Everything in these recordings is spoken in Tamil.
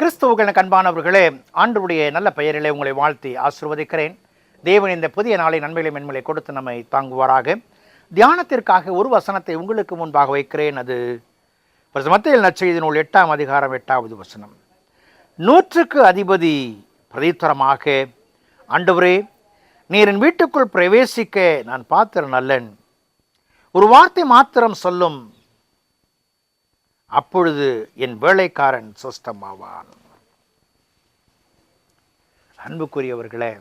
கிறிஸ்துவுகள் கண்பானவர்களே ஆண்டவருடைய நல்ல பெயரிலே உங்களை வாழ்த்தி ஆசிர்வதிக்கிறேன். தேவன் இந்த புதிய நாளை நன்மைகளை மென்மலை கொடுத்து நம்மை தாங்குவாராக. தியானத்திற்காக ஒரு வசனத்தை உங்களுக்கு முன்பாக வைக்கிறேன். அது மத்தியில் நற்செய்தி நூல் எட்டாம் அதிகாரம் எட்டாவது வசனம். நூற்றுக்கு அதிபதி பிரதித்தரமாக ஆண்டவரே நீரின் என் வீட்டுக்குள் பிரவேசிக்க நான் பாத்திர நல்லன் ஒரு வார்த்தை மாத்திரம் சொல்லும். அப்பொழுது என் வேலைக்காரன் சொஸ்தமாவான் அன்புக்குரியவர்களே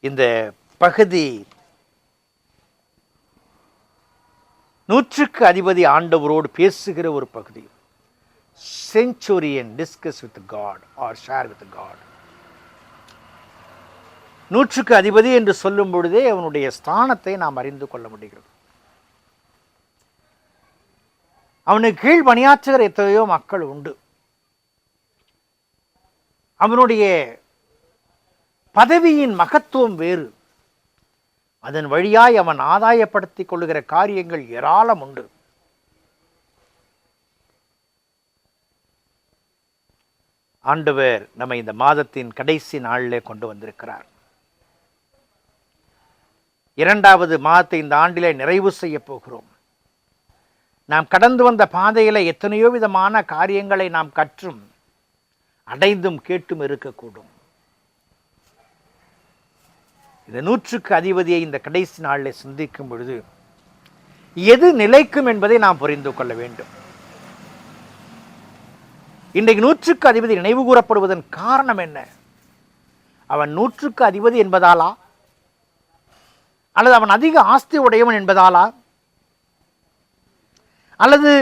இந்த பகுதி நூற்றுக்கு அதிபதி ஆண்டவரோடு பேசுகிற ஒரு பகுதி. Centurion discuss with God or share with God நூற்றுக்கு அதிபதி என்று சொல்லும் பொழுதே அவனுடைய ஸ்தானத்தை நாம் அறிந்து கொள்ள முடிகிறது. அவனுக்கு கீழ் பணியாற்றுகிற எத்தனையோ மக்கள் உண்டு. அவனுடைய பதவியின் மகத்துவம் வேறு. அதன் வழியாய் அவன் ஆதாயப்படுத்திக் கொள்ளுகிற காரியங்கள் ஏராளம் உண்டு. ஆண்டவர் நம்மை இந்த மாதத்தின் கடைசி நாளிலே கொண்டு வந்திருக்கிறார். இரண்டாவது மாதத்தை இந்த ஆண்டிலே நிறைவு செய்ய போகிறோம். நாம் கடந்து வந்த பாதையில் எத்தனையோ விதமான காரியங்களை நாம் கற்றும் அடைந்தும் கேட்டும் இருக்கக்கூடும். இந்த நூற்றுக்கு அதிபதியை இந்த கடைசி நாளில் சிந்திக்கும் பொழுது எது நிலைக்கும் என்பதை நாம் புரிந்து கொள்ள வேண்டும். இன்றைக்கு நூற்றுக்கு அதிபதி நினைவு கூறப்படுவதன் காரணம் என்ன? அவன் நூற்றுக்கு அதிபதி என்பதாலா? அல்லது அவன் அதிக ஆஸ்தி உடையவன் என்பதாலா? அல்லது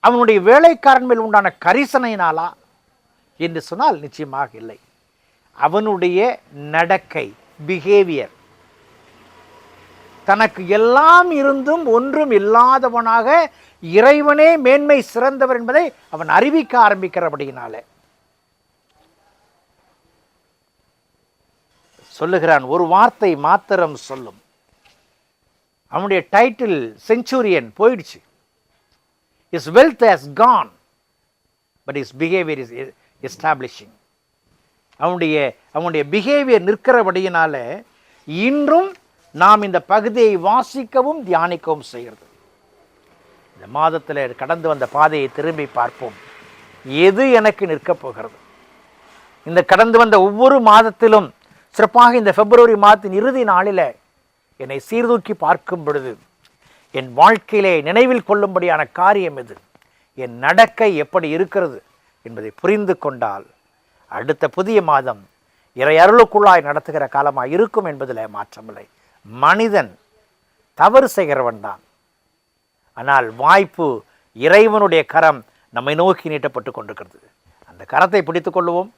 அவனுடைய வேலைக்காரன் மேல் உண்டான கரிசனையினாலா? என்று சொன்னால் நிச்சயமாக இல்லை. அவனுடைய நடக்கை பிஹேவியர் தனக்கு எல்லாம் இருந்தும் ஒன்றும் இல்லாதவனாக இறைவனே மேன்மை சிறந்தவர் என்பதை அவன் அறிவிக்க ஆரம்பிக்கிறபடியினால. சொல்லுகிறான் ஒரு வார்த்தை மாத்திரம் சொல்லும். அவனுடைய டைட்டில் செஞ்சுரியன் போயிடுச்சு. Is wealth has gone but is behaviour is establishing அவனுடைய அவனுடைய பிஹேவியர் நிற்கிறபடியினால இன்றும் நாம் இந்த பகுதியை வாசிக்கவும் தியானிக்கவும் செய்கிறது. இந்த மாதத்தில் கடந்து வந்த பாதையை திரும்பி பார்ப்போம். எது எனக்கு நிற்கப் போகிறது? இந்த கடந்து வந்த ஒவ்வொரு மாதத்திலும் சிறப்பாக இந்த பிப்ரவரி மாதத்தின் இறுதி நாளில் என்னை சீர்தூக்கி பார்க்கும் பொழுது என் வாழ்க்கையிலே நினைவில் கொள்ளும்படியான காரியம் எது? என் நடக்கை எப்படி இருக்கிறது என்பதை புரிந்து கொண்டால் அடுத்த புதிய மாதம் இறை அருளுக்குள்ளாய் நடத்துகிற காலமாக இருக்கும் என்பதில் மாற்றமில்லை. மனிதன் தவறு செய்கிறவன் தான். ஆனால் வாய்ப்பு இறைவனுடைய கரம் நம்மை நோக்கி நீட்டப்பட்டு கொண்டிருக்கிறது. அந்த கரத்தை பிடித்துக் கொள்வோம்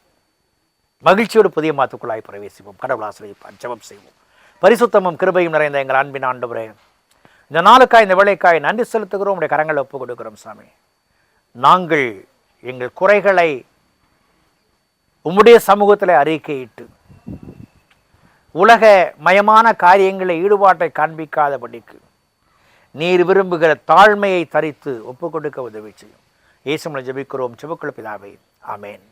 மகிழ்ச்சியோடு புதிய மாத்துக்குள்ளாய் பிரவேசிப்போம். கடவுள் ஆசிரியப்பான் ஜபம் செய்வோம். பரிசுத்தமும் கிருபையும் நிறைந்த எங்கள் அன்பின் ஆண்டவரே இந்த நாளுக்காய் இந்த வேலைக்காய் நன்றி செலுத்துகிறோம். உடைய கரங்களை ஒப்பு கொடுக்கிறோம் சாமி. நாங்கள் எங்கள் குறைகளை உம்முடைய சமூகத்தில் அறிக்கையிட்டு உலக மயமான காரியங்களை ஈடுபாட்டை காண்பிக்காதபடிக்கு நீர் விரும்புகிற தாழ்மையை தரித்து ஒப்புக் கொடுக்க உதவி செய்யும். இயேசுமலை ஜெபிக்கிறோம். சிவக்குழு ஆமேன்.